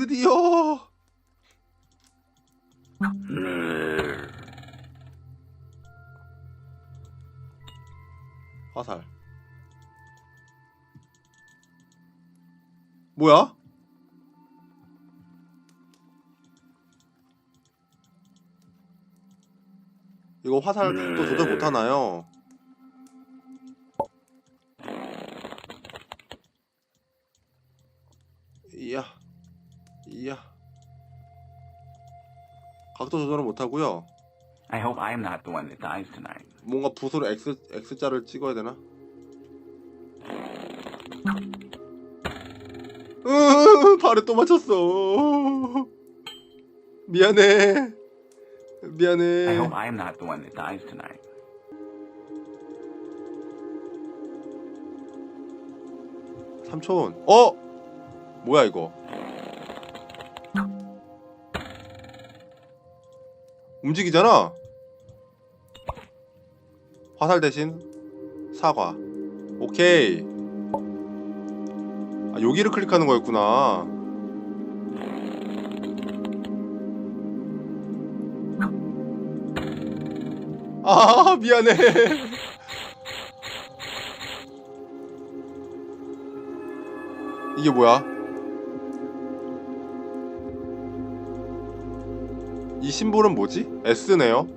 드디어 화살 뭐야? 이거 화살도 조절 못하나요? 이야 이야 각도 조절은 못하고요 I hope I am not the one that dies tonight. 뭔가 붓으로 X, X자를 찍어야 되나? 으, 발에 또 맞췄어. 미안해. 미안해. hope I am not the one that dies tonight. 삼촌. 어? 뭐야 이거? 움직이잖아. 화살 대신 사과. 오케이. 아, 여기를 클릭하는 거였구나. 아, 미안해. 이게 뭐야? 이 심볼은 뭐지? S네요.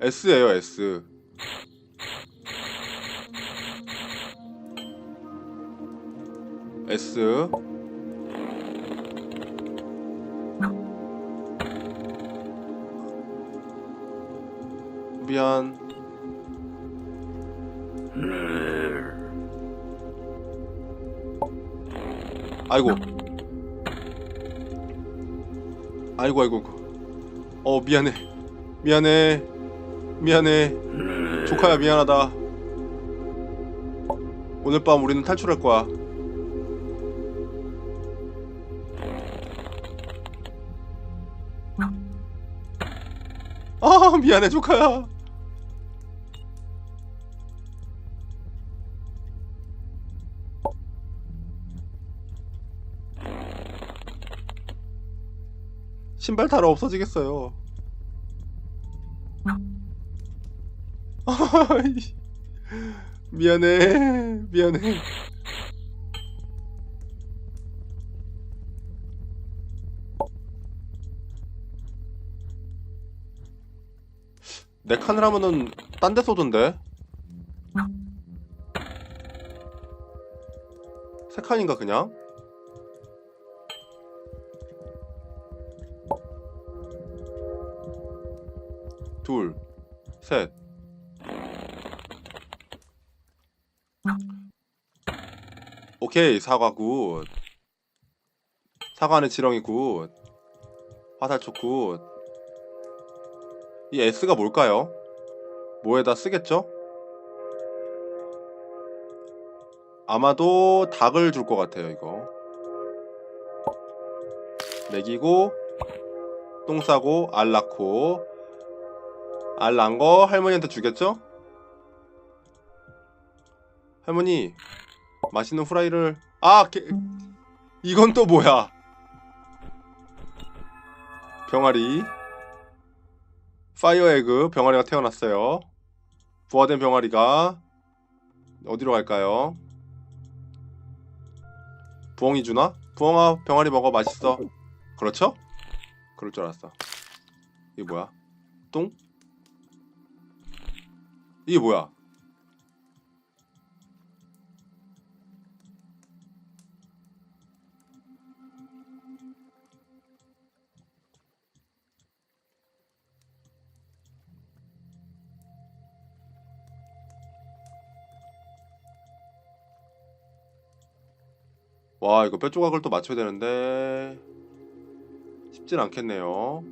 S예요, S. S. 미안. 아이고. 아이고 아이고. 어 미안해. 미안해. 미안해. 조카야 미안하다. 오늘 밤 우리는 탈출할 거야. 아 미안해 조카야. 신발 타러 없어지겠어요. 미안해, 미안해. 내 칸을 하면은 딴 데 쏘던데? 세 칸인가 그냥? 둘, 셋. 오케이, 사과 굿. 사과 안에 지렁이 굿. 화살촉 굿. 이 S가 뭘까요? 뭐에다 쓰겠죠? 아마도 닭을 줄 것 같아요, 이거. 먹이고, 똥 싸고, 알 낳고, 알 난 거 할머니한테 주겠죠? 할머니 맛있는 후라이를 아 개... 이건 또 뭐야 병아리 파이어 에그 병아리가 태어났어요 부화된 병아리가 어디로 갈까요? 부엉이 주나? 부엉아 병아리 먹어 맛있어 그렇죠? 그럴 줄 알았어 이게 뭐야? 똥? 이게 뭐야? 와 이거 뼈 조각을 또 맞춰야 되는데. 쉽진 않겠네요.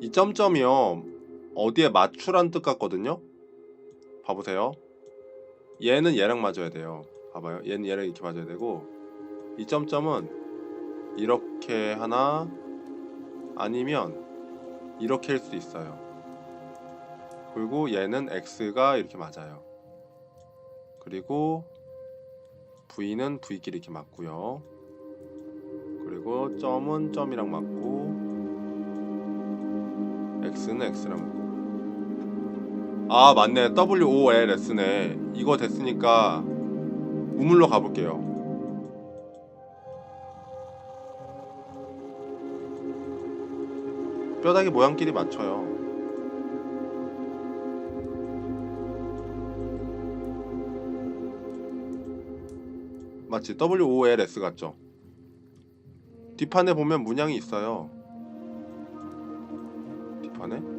이 점점이요 어디에 맞추란 뜻 같거든요? 봐보세요. 얘는 얘랑 맞아야 돼요. 봐봐요. 얘는 얘랑 이렇게 맞아야 되고 이 점점은 이렇게 하나? 아니면 이렇게 할수 있어요. 그리고 얘는 x가 이렇게 맞아요. 그리고 V는 V끼리 이렇게 맞고요. 그리고 점은 점이랑 맞고 x는 x랑 맞고 아 맞네 WOLS네 이거 됐으니까 우물로 가볼게요 뼈다귀 모양끼리 맞춰요 맞지? WOLS 같죠? 뒷판에 보면 문양이 있어요. 뒷판에?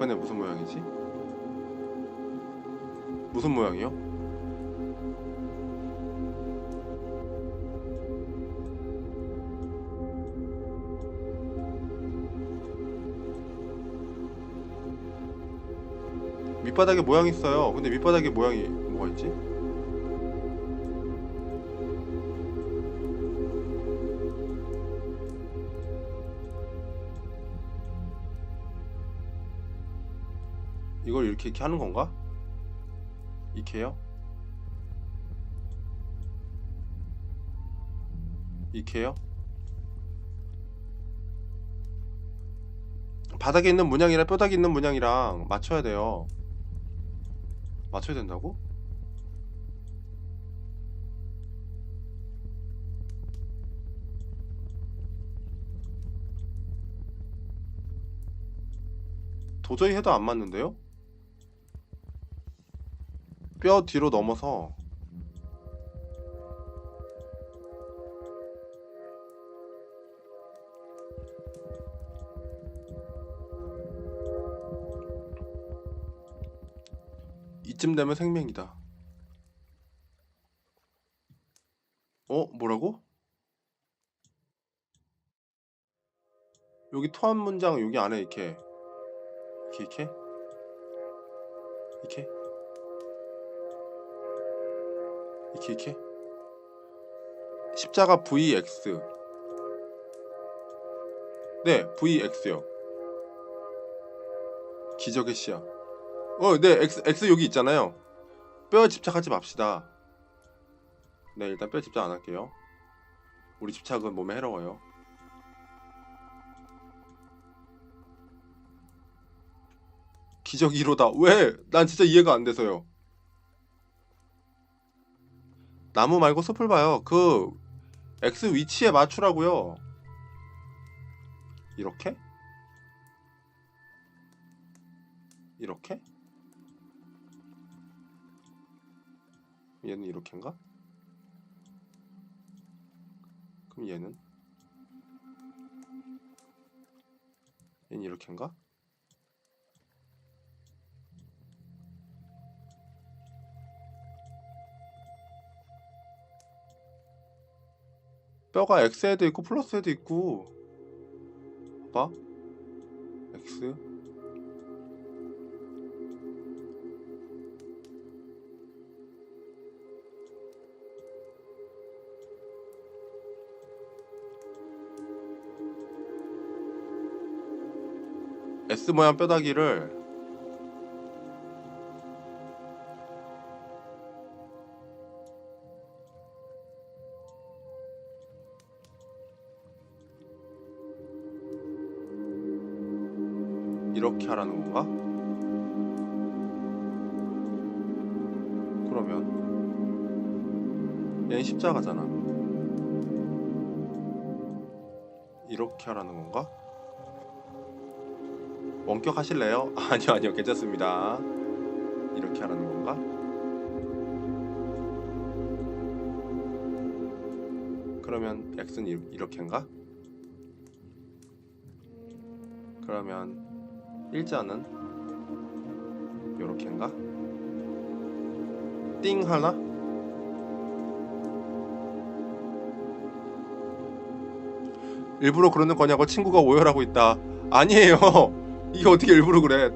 뒷판에 무슨 모양이지? 무슨 모양이요? 밑바닥에 모양이 있어요. 근데 밑바닥에 모양이 뭐가 있지? 이렇게 이렇게 하는 건가? 이렇게요? 이렇게요? 바닥에 있는 문양이랑 뼈다귀 있는 문양이랑 맞춰야 돼요. 맞춰야 된다고? 도저히 해도 안 맞는데요? 뼈 뒤로 넘어서 이쯤 되면 생명이다. 어? 뭐라고? 여기 토한 문장 여기 안에 이렇게 이렇게 이렇게 이렇게 이렇게 이렇게 십자가 VX 네 VX요 기적의 씨야 어, 네, X, X 여기 있잖아요. 뼈 집착하지 맙시다. 네, 일단 뼈 집착 안 할게요. 우리 집착은 몸에 해로워요. 기적 1호다. 왜? 난 진짜 이해가 안 돼서요. 나무 말고 숲을 봐요. 그 X 위치에 맞추라고요. 이렇게? 이렇게? 얘는 이렇게인가? 그럼 얘는? 얘는 이렇게인가? 뼈가 X에도 있고 플러스에도 있고. 봐봐. X. S 모양 뼈다귀를 하라는 건가? 그러면 얘는 십자가잖아. 이렇게 하라는 건가? 원격 하실래요? 아니요 아니요 괜찮습니다 이렇게 하라는 건가? 그러면 x는 이- 이렇게인가? 그러면 일자는 요렇게인가? 띵 하나? 일부러 그러는 거냐고 친구가 오열하고 있다 아니에요 이게 어떻게 일부러 그래?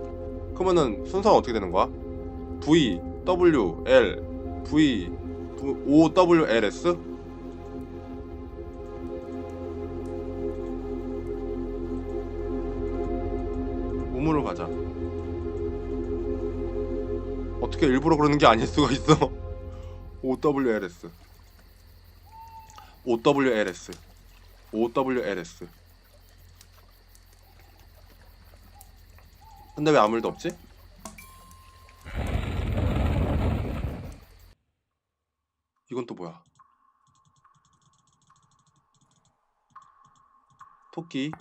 그러면은 순서는 어떻게 되는 거야? V, W, L, V, O, W, L, S? 어떻게 일부러 그러는 게 아닐 수가 있어? OWLS OWLS OWLS 근데 왜 아무 일도 없지? 이건 또 뭐야? 토끼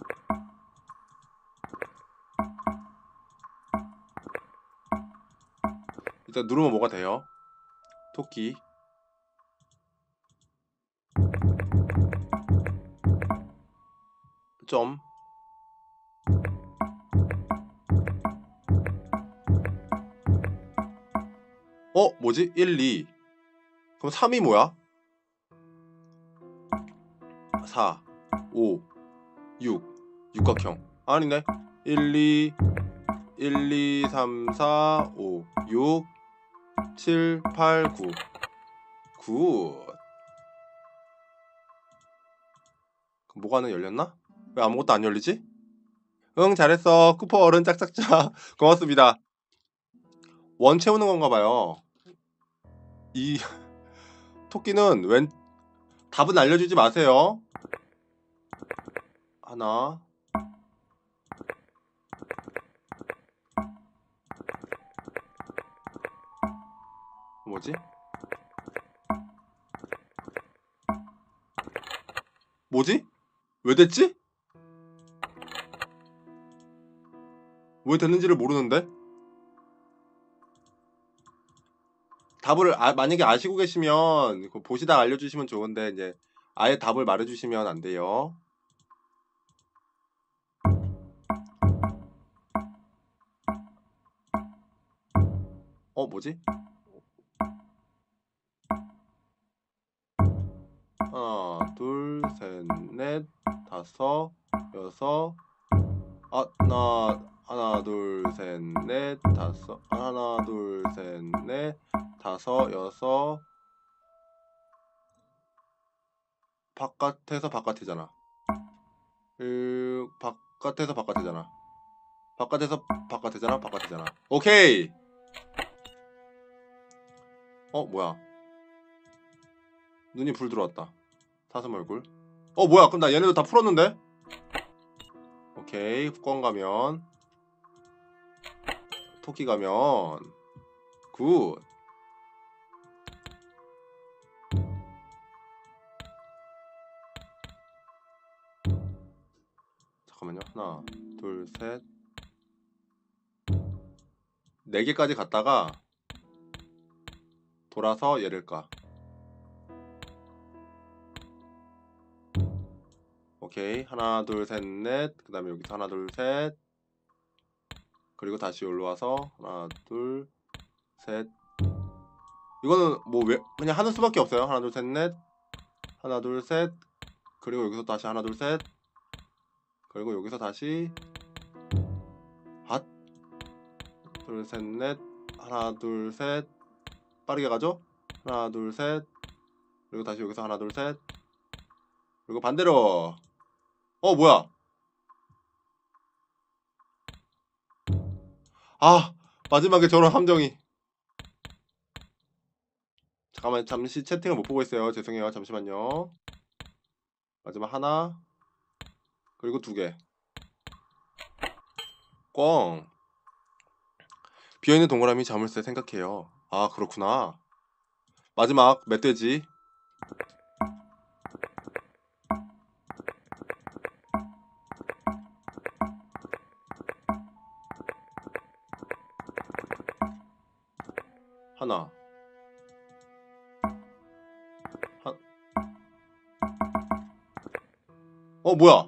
일단 누르면 뭐가 돼요? 토끼 점 어? 뭐지? 1, 2 그럼 3이 뭐야? 4 5 6 육각형 아니네 1, 2 1, 2, 3, 4, 5, 6, 7, 8, 9 굿. 그럼 뭐가는 열렸나? 왜 아무것도 안 열리지? 응 잘했어. 쿠퍼 어른 짝짝짝. 고맙습니다. 원 채우는 건가 봐요. 이 토끼는 웬 답은 알려주지 마세요. 하나 뭐지? 뭐지? 왜 됐지? 왜 됐는지를 모르는데? 답을 아- 만약에 아시고 계시면 그거 보시다가 알려주시면 좋은데 이제 아예 답을 말해주시면 안 돼요. 어 뭐지? 셋, 넷, 다섯, 여섯, 아, 하나, 하나, 둘, 셋, 넷, 다섯, 하나, 둘, 셋, 넷, 다섯, 여섯, 바깥에서 바깥이잖아. 일, 바깥에서 바깥이잖아. 바깥에서 바깥이잖아. 바깥이잖아. 오케이. 어 뭐야? 눈이 불 들어왔다. 사슴 얼굴. 어 뭐야? 그럼 나 얘네도 다 풀었는데? 오케이. 꽝 가면 토끼 가면 굿. 잠깐만요. 하나, 둘, 셋. 네 개까지 갔다가 돌아서 얘를 까. 오케이. 하나, 둘, 셋, 넷. 그 다음에 여기서 하나, 둘, 셋. 그리고 다시 올라와서 하나, 둘, 셋. 이거는 뭐 왜 그냥 하는 수밖에 없어요. 하나, 둘, 셋, 넷. 하나, 둘, 셋. 그리고 여기서 다시 하나, 둘, 셋. 그리고 여기서 다시 핫. 둘, 셋, 넷. 하나, 둘, 셋. 빠르게 가죠? 하나, 둘, 셋. 그리고 다시 여기서 하나, 둘, 셋. 그리고 반대로. 어, 뭐야? 아, 마지막에 저런 함정이. 잠깐만, 잠시 채팅을 못 보고 있어요. 죄송해요. 잠시만요. 마지막 하나. 그리고 두 개. 꽝. 비어있는 동그라미 자물쇠 생각해요. 아, 그렇구나. 마지막 멧돼지. 어, 뭐야?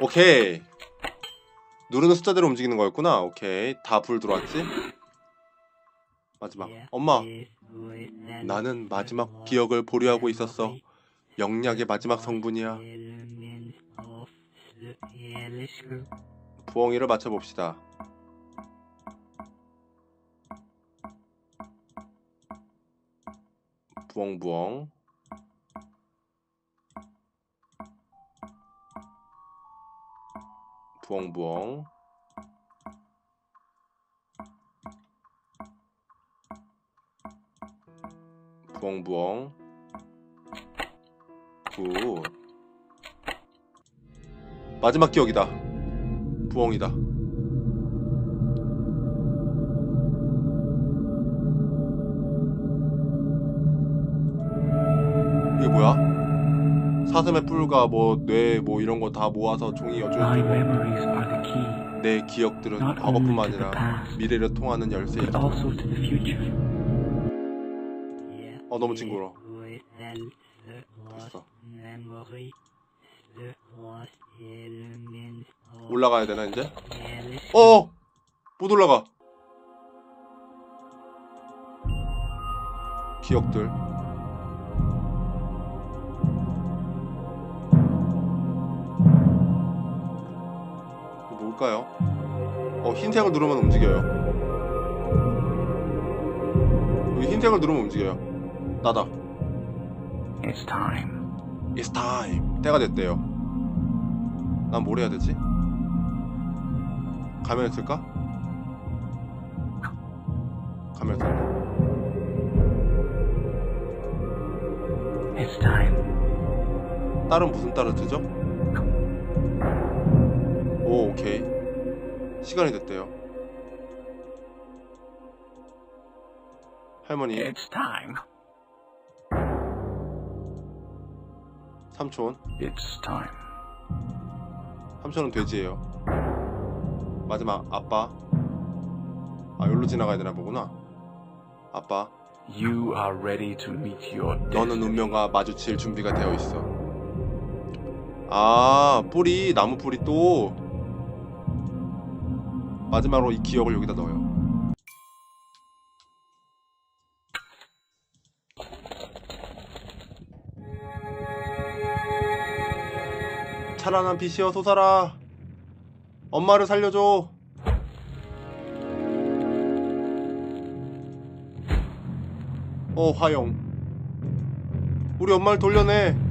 오케이. 누르는 숫자대로 움직이는 거였구나. 오케이. 다 불 들어왔지? 마지막. 엄마, 나는 마지막 기억을 보류하고 있었어. 영약의 마지막 성분이야. 부엉이를 맞춰봅시다. 부엉부엉. 부엉부엉. 부엉부엉. 굿. 마지막 기억이다. 부엉이다 이게 뭐야? 사슴의 뿔과 뭐 뇌 뭐 이런 거 다 모아서 종이 My 어쩌고저쩌고 memories are the key, 내 기억들은 과거뿐만 아니라 미래를 통하는 열쇠이다. also to the future. 어 너무 징그러. 됐어. 올라가야 되나 이제? 어! 못 올라가. 기억들. 뭘까요? 어 흰색을 누르면 움직여요. 여기 흰색을 누르면 움직여요. 나다. It's time. It's time. 때가 됐대요. 난 뭘 해야 되지? 가면 쓸까? 가면 쓸까? It's time. 딸은 무슨 딸을 뜨죠? 오, 오케이. 시간이 됐대요. 할머니, It's time. 삼촌. It's time. 삼촌은 돼지예요. 마지막 아빠. 아, 여기로 지나가야 되나 보구나. 아빠, You are ready to meet your 너는. 운명과 마주칠 준비가 되어 있어. 아, 뿌리, 나무 뿌리 또. 마지막으로 이 기억을 여기다 넣어요. 찬란한 빛이여 솟아라. 엄마를 살려줘. 어, 화영. 우리 엄마를 돌려내.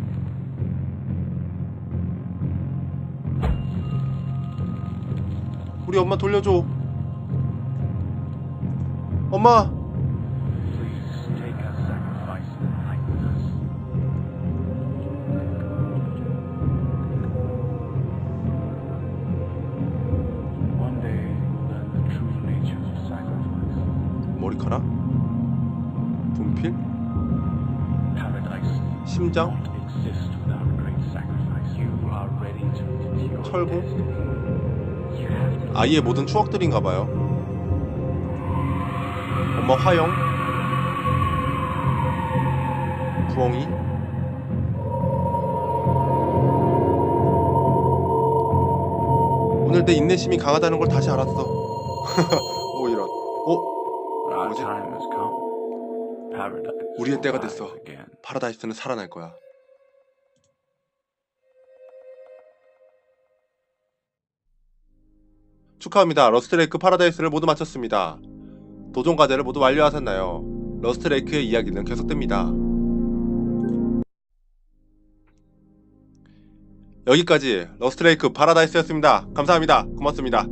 우리 엄마 돌려줘. 엄마. 머리카락? 분필? 심장? 철구? 아이의 모든 추억들인가 봐요. 엄마 화영? 부엉이? 오늘 내 인내심이 강하다는 걸 다시 알았어. 오 이런. 오 Our 뭐지? 우리의 때가 됐어. 파라다이스는 살아날 거야. 축하합니다. 러스트레이크 파라다이스를 모두 마쳤습니다. 도전 과제를 모두 완료하셨나요? 러스트레이크의 이야기는 계속됩니다. 여기까지 러스트레이크 파라다이스였습니다. 감사합니다. 고맙습니다.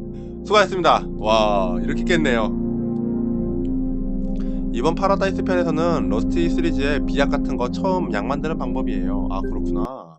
수고하셨습니다. 와, 이렇게 깼네요. 이번 파라다이스 편에서는 러스티 시리즈의 비약 같은 거 처음 약 만드는 방법이에요. 아, 그렇구나.